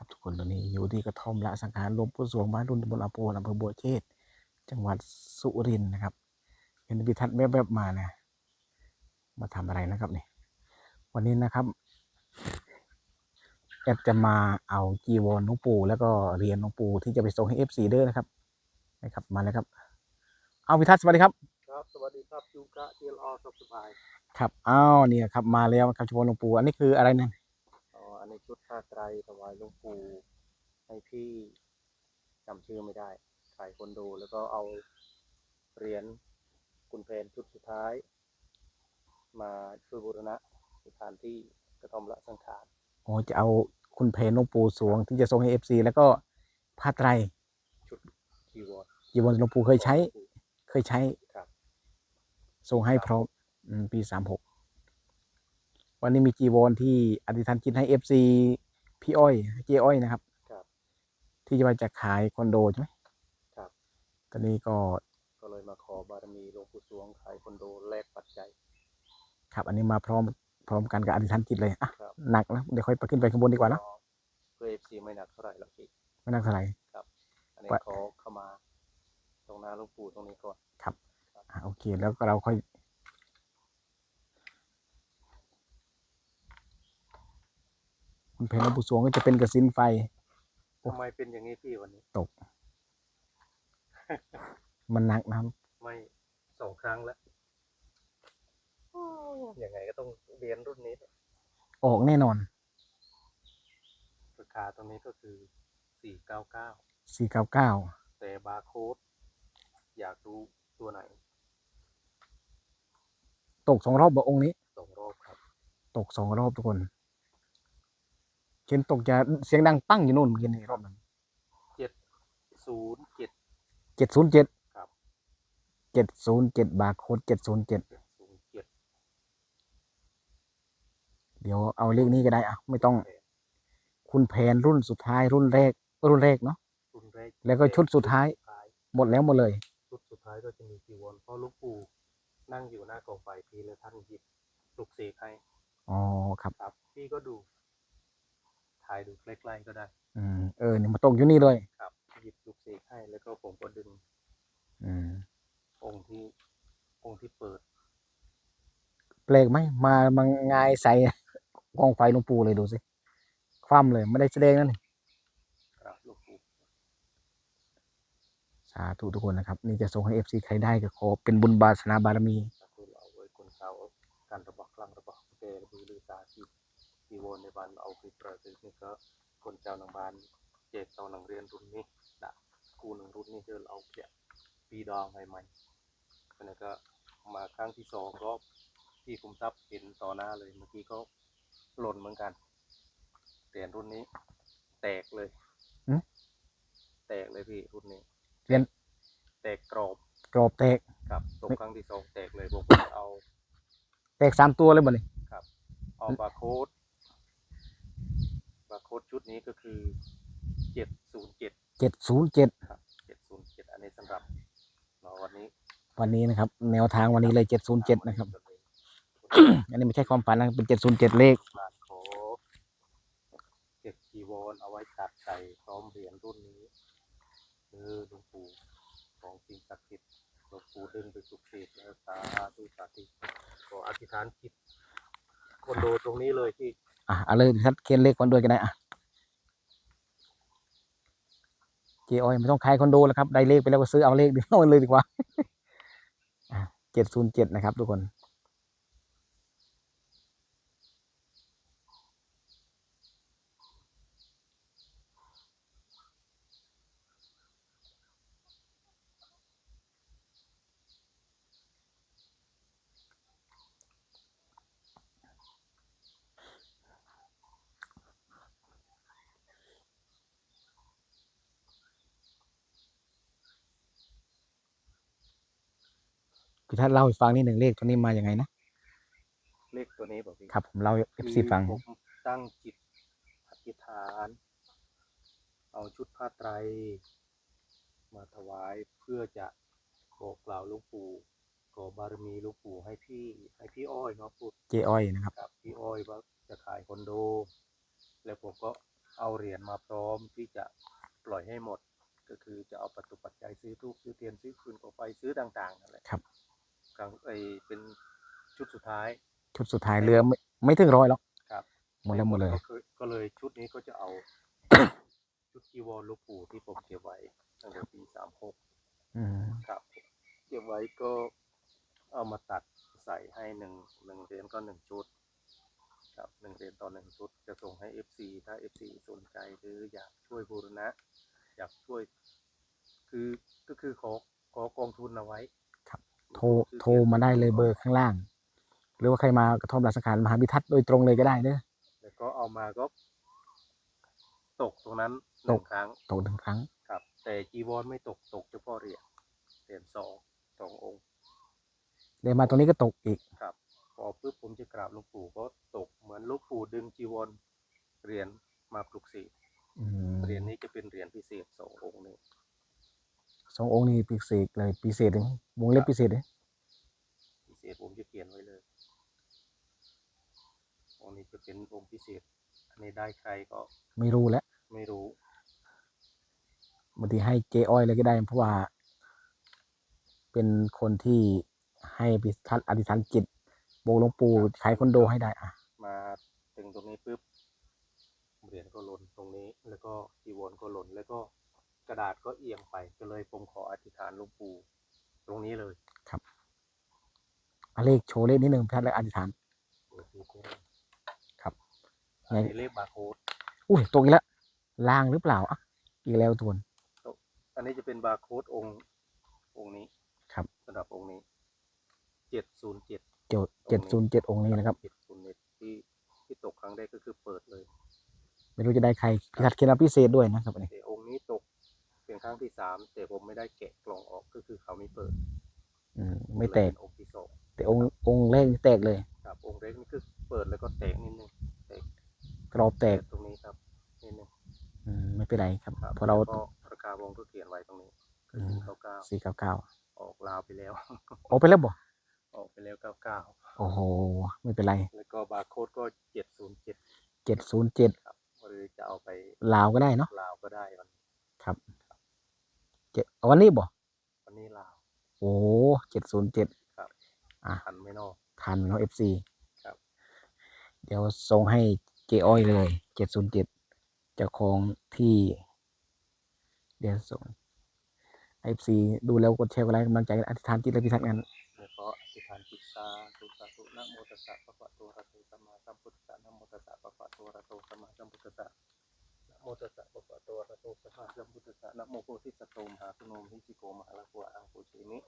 ครับทุกคนตอนนี้อยู่ที่กระท่อมละสังขารหลวงปู่สวงบ้านรุ่นตำบลอาโปนอำเภอบัวเชษจังหวัดสุรินทร์นะครับเห็นพิทัศน์แวบๆมานะมาทำอะไรนะครับนี่วันนี้นะครับแอดจะมาเอาจีวรหลวงปู่แล้วก็เหรียญหลวงปู่ที่จะไปส่งให้เอฟซีเด้อนะครับนะครับ มาเลยครับ เอาพิทัศน์สวัสดีครับครับสวัสดีครับยูกะเอลอสุขสบายครับอ้าวเนี่ยครับมาแล้วครับจีวรหลวงปู่อันนี้คืออะไรเนี่ยอ๋ออันนี้ ชุดผ้าไตรถวายหลวงปู่ให้พี่จำชื่อไม่ได้ขายคนดูแล้วก็เอาเหรียญคุณเพนชุดสุดท้าย มาช่วยบูรณะสถานที่กระทอมละสังขารโอ้จะเอาคุณเพนหลวงปู่สวง ที่จะส่งให้เอฟซีแล้วก็ผ้าไตรชุดจีวรจีวรหลวงปู่เคยใช้ เคยใช้ครับส่งให้พร้อมปีสามหก วันนี้มีจีวรที่อธิษฐานจิตให้เอฟซีพี่อ้อยเจ๊อ้อยนะครับ ครับ ที่จะมาจะขายคอนโดใช่ไหมครับ ตอนนี้ก็ก็เลยมาขอบารมีหลวงปู่สวงขายคอนโดแลกปัจจัย ครับ อันนี้มาพร้อมพร้อมกันกับอธิษฐานจิตเลยอะครับ หนักนะเดี๋ยวค่อยไปขึ้นไปข้างบนดีกว่าเนอะเพื่อเอฟซีไม่หนักเท่าไหร่หรอกพี่ ไม่หนักเท่าไหร่ อันนี้ว่า ขอเข้ามา ตรงหน้าหลวงปู่ตรงนี้ก่อน อะโอเค แล้วก็เราค่อย คุณเพนหลวงปู่สวงก็จะเป็นกระสินไฟโอ้ทำไมเป็นอย่างนี้พี่วันนี้มันหนักนะครับไม่สองครั้งแล้วยังไงก็ต้องเรียนรุ่นนี้ ออกแน่นอน ราคาตรงนี้ก็คือ499สี่เก้าเก้า แต่บาร์โค้ดอยากดูตัวไหน ตกสองรอบบอกองค์นี้ สองรอบครับ ตกสองรอบทุกคน เขียนตกจะเสียงดังปั้งอยู่นู่นเมื่อกี้ในรอบนั้น707เจ็ดศูนย์เจ็ดครับ เจ็ดศูนย์เจ็ดบาร์โค้ดเจ็ดศูนย์เจ็ด707เดี๋ยวเอาเลขนี้ก็ได้อะไม่ต้อง คุณแผนรุ่นสุดท้ายรุ่นแรก รุ่นแรกเนาะ รุ่นแรกแล้วก็ชุดสุดท้าย หมดแล้วหมดเลย ชุดสุดท้ายก็จะมีจีวรเพราะหลูกปู่นั่งอยู่หน้ากองไฟพี่แล้วท่านหยิบปลุกเสกให้อ๋อครับ ครับ พี่ก็ดู ถ่ายดูใกล้ๆก็ได้ อืมเออเนี่ยมาตกอยู่นี่เลย ครับหยิบปลุกเสกให้แล้วก็ผมก็ดึงอืมองค์ที่องค์ที่เปิด แปลกไหมมามางายใส่กองไฟหลวงปู่เลยดูสิคว่ำเลยไม่ได้แสดงนั่นนี่ครับหลูกปู่สาธุทุกคนนะครับ นี่จะส่งให้เอฟซีใครได้ก็ขอเป็นบุญบาสนาบารมี ที่วนในบ้านเอาไปประสิทธิ์นี่ก็คนเจ้าหนังบ้านเจ็ดต่อหนังเรียนรุ่นนี้นะกูหนึ่งรุ่นนี้เจอเอาเพียปีดองใหม่ๆแล้วก็มาครั้งที่สองก็ที่คุมทรัพย์เห็นต่อหน้าเลยเมื่อกี้ก็หล่นเหมือนกันเหรียญรุ่นนี้ แตกเลยหืมแตกเลยพี่รุ่นนี้เหรียญแตกกรอบกรอบแตกครับตกครั้งที่สองแตกเลยผมก็เอา แตกสามตัวเลยบ่นี่เอาบาร์โค้ด บาร์โค้ดชุดนี้ก็คือเจ็ดศูนย์เจ็ดเจ็ดศูนย์เจ็ดครับเจ็ดศูนย์เจ็ดอันนี้สำหรับเราวันนี้วันนี้นะครับ แนวทางวันนี้เลยเจ็ดศูนย์เจ็ดนะครับ อันนี้ไม่ใช่ความฝันนะเป็นเจ็ดศูนย์เจ็ดเลขบาทขอเก็บจีวรเอาไว้ตัดใส่พร้อมเหรียญรุ่นนี้เออหลวงปู่ของจริงศักดิ์สิทธิ์หลวงปู่ดึงไปสุขเสกแล้วสาธุสาธุขออธิษฐานจิตคอนโดตรงนี้เลยที่ อะเอาเลยทัดเขียนเลขคนด้วยกันได้อะเจออยไม่ต้องขายคอนโดแล้วครับ ได้เลขไปแล้วก็ซื้อเอาเลขเดียวเลยดีกว่าเจ็ดศูนย์เจ็ดนะครับ ทุกคน พี่ทัศน์เล่าให้ฟังนิดหนึ่งเลขตัวนี้มาอย่างไงนะเลขตัวนี้บอกพี่ครับ ผมเล่าเอฟซีฟัง ผมตั้งจิตอธิษฐาน เอาชุดผ้าไตร มาถวายเพื่อจะบอกกล่าวหลวงปู่ขอบารมีหลวงปู่ให้พี่ให้พี่อ้อยเนาะพูดเจอ้อยนะครับ กับพี่อ้อยว่าจะขายคอนโด แล้วผมก็เอาเหรียญมาพร้อมที่จะปล่อยให้หมด ก็คือจะเอาปัจจุปัจจัยซื้อทูบซื้อเทียนซื้อฟืนก่อไฟซื้อต่างๆนั่นแหละครับ กลางไอเป็นชุดสุดท้าย ชุดสุดท้ายเหลือไม่ไม่ถึงร้อยหรอกครับ หมดแล้วหมดเลยก็คือก็เลยชุดนี้ก็จะเอา ชุดจีวรหลูกปู่ที่ผมเก็บไว้ตั้งแต่ปีสามหกอืมครับเก็บไว้ก็เอามาตัดใส่ให้หนึ่งหนึ่งเหรียญก็หนึ่งชุด ครับหนึ่งเหรียญต่อหนึ่งชุด จะส่งให้ FC ถ้า FC สนใจหรืออยากช่วยบูรณะ อยากช่วย คือก็คือขอขอกองทุนเอาไว้ โทรโทรมาได้เลยเบอร์ข้างล่าง หรือว่าใครมากระท่อมรัสังขารมหาพิทัศน์โดยตรงเลยก็ได้เด้อแล้วก็เอามาก็ ตกตรงนั้นหนึ่งครั้ง ตกหนึ่งครั้ง ครับ แต่จีวรไม่ตกตกเฉพาะเหรียญเหรียญสองสององค์เดี๋ยวมาตรงนี้ก็ตกอีกครับพอปุ๊บผมจะกราบหลวงปู่ก็ตกเหมือนหลวงปู่ดึงจีวรเหรียญมาปลุกเสกอืมเหรียญนี้จะเป็นเหรียญพิเศษสององค์นี้ สององค์นี้พิเศษเลยพิเศษเลยวงเล็บพิเศษเลยพิเศษผมจะเขียนไว้เลยองค์นี้จะเป็นองค์พิเศษ อันนี้ได้ใครก็ไม่รู้แล้วไม่รู้บางทีให้เจอ้อยเลยก็ได้ เพราะว่า เป็นคนที่ให้พิทัศน์อธิษฐานจิตโบกหลวงปู่ขายคอนโดให้ได้อะ มาถึงตรงนี้ปุ๊บเหรียญก็หล่นตรงนี้ แล้วก็จีวรก็หล่นแล้วก็ กระดาษก็เอียงไปก็เลยผมขออธิษฐานหลวงปู่ตรงนี้เลยเอาเลขโชว์เลขนิดหนึ่งพิทัศน์และอธิษฐานเปิดดูก็ได้ครับอันนี้เลขบาร์โค้ดอุ้ยตกอีกแล้วล่างหรือเปล่าอะอีกแล้วทวนอันนี้จะเป็นบาร์โค้ดองค์องค์นี้ครับสำหรับองค์นี้เจ็ดศูนย์เจ็ดโจทย์เจ็ดศูนย์เจ็ดองค์นี้นะครับเจ็ดศูนย์เจ็ดที่ที่ตกครั้งแรกก็คือเปิดเลย ไม่รู้จะได้ใครพิทัศน์เคล็ดลับพิเศษด้วยนะครับอันนี้แต่องค์นี้ตก เป็นครั้งที่สามแต่ผมไม่ได้แกะกล่องออกก็คือเขาไม่เปิดอืมไม่แตก เลยเป็นองค์ที่สองแต่องค์องค์แรกนี่แตกเลย ครับองค์แรกนี่คือเปิดแล้วก็แตกนิดนึงแตกกรอบแตกตรงนี้ครับนิดนึงอืมไม่เป็นไรครับครับเพราะเราแล้วก็ราคาวงก็เขียนไว้ตรงนี้คืออืมเก้าเก้าสี่เก้าเก้าออกลาวไปแล้วโอ้ไปแล้วบ่ออกไปแล้วเก้าเก้าโอ้โห ไม่เป็นไรแล้วก็บาร์โค้ดก็เจ็ดศูนย์เจ็ดเจ็ดศูนย์เจ็ดครับหรือจะเอาไปลาวก็ได้เนาะลาวก็ได้วันครับเจ็ดเอาวันนี้บ่วันนี้ลาว โอ้เจ็ดศูนย์เจ็ดทันไหม่นอก ทันเนาะเอฟซีครับ เดี๋ยวส่งให้เจอ้อยเลยเจ็ดศูนย์เจ็ดเจ้าของที่ เดี๋ยวส่งเอฟซีดูแล้วกดแชร์กดไลค์กำลังใจกันอธิษฐานจิตและพิทักษ์งาน แล้วก็อธิษฐานจิตสาธุสาธุนะโมตัสสะภะคะวะโตอะระหะโตสัมมาสัมพุทธัสสะนะโมตัสสะภะคะวะโตอะระหะโตสัมมาสัมพุทธัสสะนะโมตัสสะ มมาสัมพุทธัสสะนะโมโพธิสัตโตมหาสุโนมหิสิโกมหาลาโภอังโคเชมิ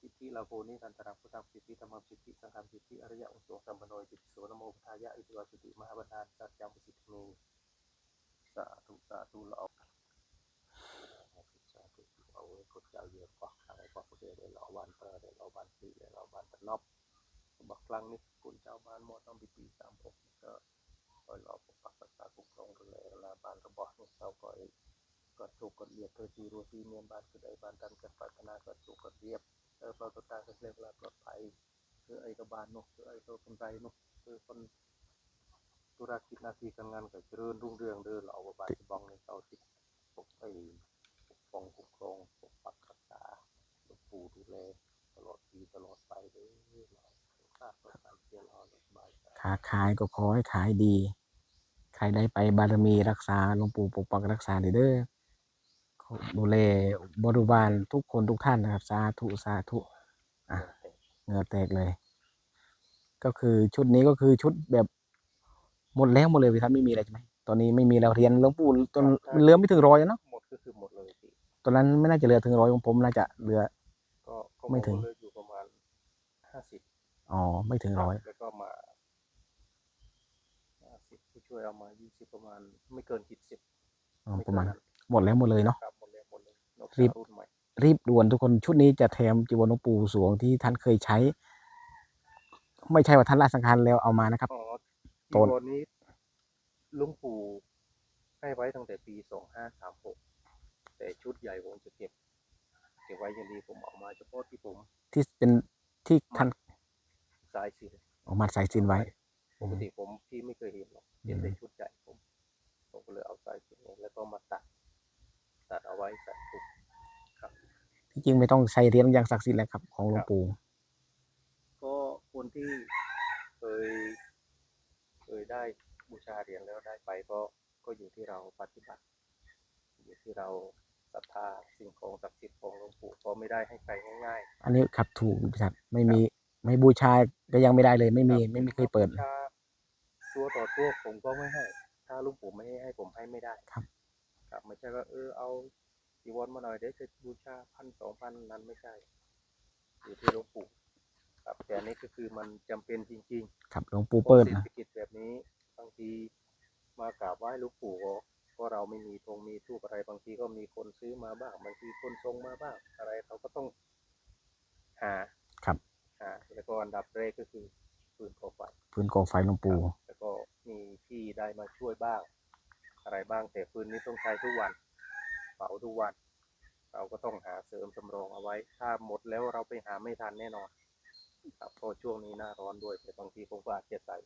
สิทธิลาโภนิทันตรังพุทธังสิทธิธรรมสิทธิสังฆสิทธิอริยะอุโสสัมปโนอิตโสนโมพุทธายะอิติวาสิทธิมหาบันดาลสัจจังสิทธิเมสาธุสาธุละเอาสาธุเอาไว้กดเจ้าเยอะกว่าอะไรกว่าผู้เดียวเลยเราวันเตอร์เลยเราวันปีเลยเราวันตะนอบบักครั้งนี้คุณเจ้าบ้านหมดต้องไปปีสามหกก็คอยรอปกปักรักษาคุ้มครองดูแลลาบานระบอบเนี่เราก็ ก็ถูกกดเรียบเธอจีรัวซีเมียนบานก็ได้บานตันกันปัฒนาก็ถูกกดเรียบเออเราตัวตาก็เรียกว่าปลอดภัยคือไอ้กบาลนกคือไอ้ตัวคนใจนกคือคนธุรกิจนาทีการงานก็เจริญรุ่งเรืองเด้อเราอาบานที่บ้องในเสาติดปกไอ้ปกป้องคุ้มครองปกปักรักษาหลวงปู่ดูแลตลอดปีตลอดไปเด้อเราครับประสาเสียเราสบายค้าขายก็ขอให้ขายดี ใครได้ไปบารมีรักษาหลวงปู่ปกปักรักษาเด้อ ดูแลบริวารทุกคนทุกท่านนะครับสาธุสาธุอะเหงื่อแตกเลย ก็คือชุดนี้ก็คือชุดแบบหมดแล้วหมดเลยพี่ทัศน์ไม่มีอะไรใช่ไหมตอนนี้ไม่มีแล้วเรียนหลวงปู่ตอนมันเหลือไม่ถึงร้อยเนาะหมดก็คือหมดเลยพี่ตอนนั้นไม่น่าจะเหลือถึงร้อยของผมน่าจะเหลือ ก็ก็ไม่ถึงหดเลยอยู่ประมาณห้าสิบอ๋อไม่ถึงร้อยแล้วก็มาห้าสิบผู้ช่วยเอามายี่สิบประมาณ ไม่เกินสิบสิบอ๋อประมาณ หมดแล้วหมดเลยเนาะค รับหมดแล้วหมดเลยนกรีบรุ่นใหม่รีบด่วนทุกคนชุดนี้จะแถมจีวรหลวงปู่สวงที่ท่านเคยใช้ ไม่ใช่ว่าท่านละสังขารแล้วเอามานะครับอ๋อต้จีนวรนี้ลุงปู่ให้ไว้ตั้งแต่ปีสองห้าสามหกแต่ชุดใหญ่ผมจะเก็บเก็บไว้อย่างดีผมเอามาเฉพาะที่ผมที่เป็นที่ท่านสายสีเออกมาใส่ซินไว้ปกติผมพี่ไม่เคยเห็นหรอกเห็นแต่ชุดใหญ่ผม ผมก็เลยเอาสายสิญจนนี้แล้วก็มาตัดตัดเอาไว้ใส่ตุกครับที่ จริงไม่ต้องใช้เหรียญอย่างศักดิ์สิทธิ์แล้วครับ ของหลวงปู่ก็คนที่เคยเคยได้บูชาเหรียญแล้วได้ไปก็ก็อยู่ที่เราปฏิบัติ อยู่ที่เราศรัทธาสิ่งของศักดิ์สิทธิ์ของหลวงปู่ก็ไม่ได้ให้ใครง่ายๆอันนี้ขับถูกพิทัศน์ไม่มีไม่บูชาก็ยังไม่ได้เลย ไม่มีครับไม่มีเคยเปิดถ้าตัวต่อตัวผมก็ไม่ให้ ถ้าลุงปู่ไม่ให้ให้ผมให้ไม่ได้ครับ ครับไม่ใช่ว่าเออเอา จีวรมาหน่อยเดี๋ยวจะบูชาพันสองพันนั้นไม่ใช่ อยู่ที่หลุงปู่ครับแต่อันนี้ก็คือมันจำเป็นจริงครับหลวงปู่ๆเปิดเศรษนะ ฐกิจแบบนี้บางทีมากราบไหว้หลุงปู่ก็ก็เราไม่มีธงมีทูปอะไรบางทีก็มีคนซื้อมาบ้างบางทีคนทรงมาบ้างอะไรเขาก็ต้องหาครับ หาแล้วก็อันดับแรกก็คือปืนกอไฟ พื้นกองไฟหลวงปู่ แล้วก็มีพี่ได้มาช่วยบ้าง อะไรบ้างแต่ปืนนี้ต้องใช้ทุกวันเป่าทุกวัน เราก็ต้องหาเสริมสำรองเอาไว้ ถ้าหมดแล้วเราไปหาไม่ทันแน่นอน ครับเพราะช่วงนี้หน้าร้อนด้วยแต่บางทีผมก็อาจจะใส่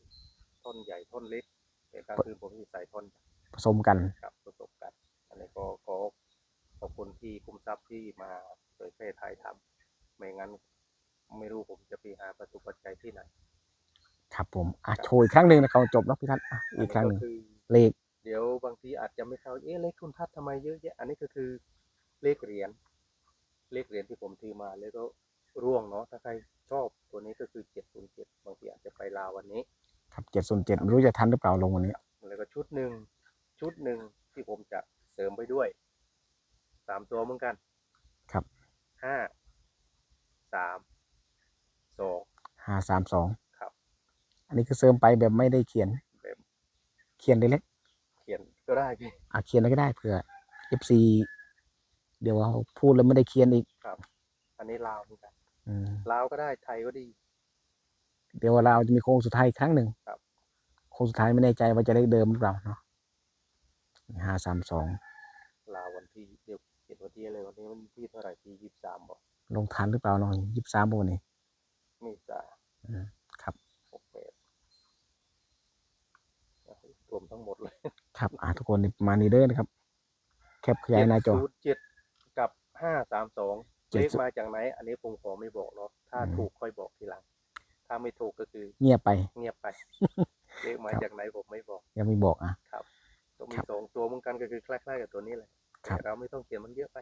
ท่อนใหญ่ท่อนเล็กแต่กลางคืนผมจะใส่ท่อนใหญ่ผสมกันครับประสบกันณ์อันนี้ก็ขอขอบคุณที่คุ้มทรัพย์ที่มาเผยแพร่ไทยทำไม่งั้นไม่รู้ผมจะไปหาประตูปัจจัยที่ไหน ครับผมอะโชว์อีกครั้งหนึ่งนะครับจบแล้วพิทัศน์อะอีกครั้งหนึ่งก็คือเลข เดี๋ยวบางทีอาจจะไม่เข้าเอ๊ะเลขคุณทัศน์ทำไมเยอะแยะอันนี้ก็คือเลขเหรียญเลขเหรียญที่ผมถือมาแล้วก็ร่วงเนาะถ้าใครชอบตัวนี้ก็คือเจ็ดศูนย์เจ็ดบางทีอาจจะไปลาววันนี้ ครับเจ็ดส่วนเจ็ดไม่รู้จะทันหรือเปล่าลงวันนี้ แล้วก็ชุดหนึ่งชุดหนึ่งที่ผมจะเสริมไปด้วยสามตัวเหมือนกันครับ ห้าสามสองห้าสามสองครับ อันนี้คือเสริมไปแบบไม่ได้เขียนแบบ เขียนเล็กเขียน ก็ได้พี่ๆอะเขียนอะไรก็ได้เผื่อ FC เดี๋ยวเราพูดแล้วไม่ได้เขียนอีกครับ อันนี้ลาวเหมือนกันอืมลาวก็ได้ไทยก็ดี เดี๋ยวเราจะมีโค้งสุดท้ายอีกครั้งหนึ่งครับ โค้งสุดท้ายไม่แน่ใจว่าจะได้เดิมหรือเปล่าเนาะห้าสามสองลาววันที่เดี๋ยวเขียนวันที่อะไรวันนี้วันที่เท่าไหร่ที่ยี่สิบสามบอกลงทันหรือเปล่าเนาะยี่สิบสามโมนี่เมษาอืมครับ หกแปดรวมทั้งหมดเลย ครับ อ่าทุกคนนี่ประมาณนี้เด้อนะครับ แคปขยายหน้าจอ ศูนย์เจ็ดกับห้าสามสองเจ็ด เลขศูนย์มาจากไหน อันนี้ผมขอไม่บอกเนาะถ้าอืมถูกค่อยบอกทีหลัง ถ้าไม่ถูกก็คือเงียบไป เงียบไป เลขมาครับจากไหนผมไม่บอกยังไม่บอกอะต้องมีครับสองตัวเหมือนกันก็คือคล้ายๆกับตัวนี้เลยครับ แต่เราไม่ต้องเขียนมันเยอะไป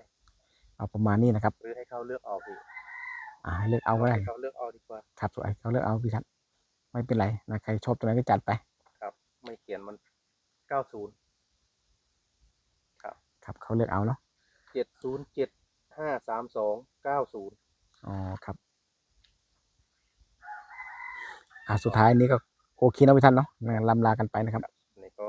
เอาประมาณนี้นะครับ หรือให้เขาเลือกเอาอีกอ่าให้เลือกเอาก็ได้ให้เขาเลือกเอาดีกว่า ครับสวยเขาเลือกเอาพี่ทัศน์ไม่เป็นไรนะใครชอบตัวไหนก็จัดไป ครับ ไม่เขียนมันเก้าศูนย์ครับเขาเลือกเอาเนาะเจ็ดศูนย์เจ็ดห้าสามสองเก้าศูนย์อ๋อครับอ่าสุดท้ายนี้ก็โอเคนะพี่ทัศน์เนาะงั้นลำลากันไปนะครับนี่ก็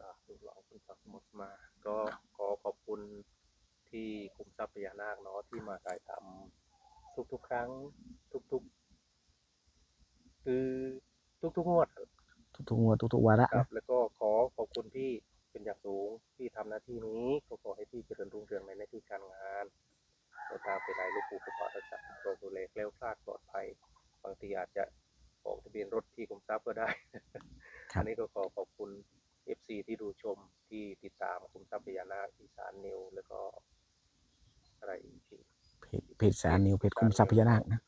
อ่าลูกหลานคุณสักหมดมา ก็ขอขอบคุณที่คุมทรัพย์พญานาคเนาะที่มาถ่ายทำทุกๆครั้งทุกๆ คือ ทุกๆงวดทุกๆงวดทุกๆวาระครับ แล้วก็ขอขอบคุณพี่เป็นอย่างสูงที่ทำหน้าที่นี้ก็ขอให้พี่เจริญรุ่งเรืองในหน้าที่การงานในทางไปไหนลูกปู่ปกปักรักษาโปรดดูแลแคล้วคลาดปลอดภัย บางทีอาจจะออกทะเบียนรถที่คุมทรัพย์ก็ได้ครับอันนี้ก็ขอขอบคุณ FC ที่ดูชมที่ติดตามคุมทรัพย์พญานาคอีสานนิวแล้วก็อะไรอีกทีเพจเพจสารนิวเพจคุมทรัพย์พญานาคนะ